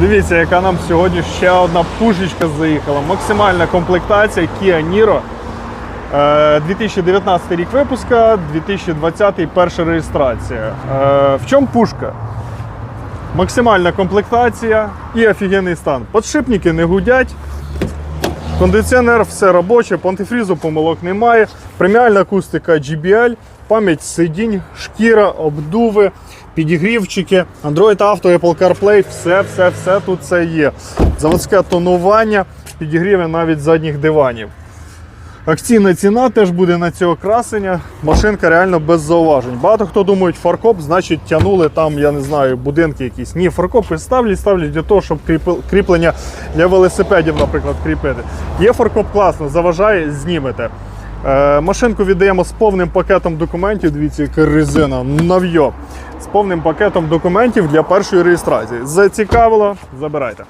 Дивіться, яка нам сьогодні ще одна пушечка заїхала. Максимальна комплектація Kia Niro. Е, 2019 рік випуска, 2020 перша реєстрація. Е, В чому пушка? Максимальна комплектація і офігенний стан. Подшипники не гудять. Кондиціонер все робоче, пантифрізу помилок немає. Преміальна акустика GBL, пам'ять сидінь, шкіра, обдуви, підігрівчики, Android Auto, Apple CarPlay, все, все, все тут це є. Заводське тонування, підігріви навіть задніх диванів. Акційна ціна теж буде на цього красення. Машинка реально без зауважень. Багато хто думають, фаркоп, значить тягнули там, я не знаю, будинки якісь. Ні, фаркопи ставлять, ставлять для того, щоб кріплення для велосипедів, наприклад, кріпити. Є фаркоп класно, заважає, знімете. Е, машинку віддаємо з повним пакетом документів. Дивіться, яка резина, нав'йо. З повним пакетом документів для першої реєстрації. Зацікавило, забирайте.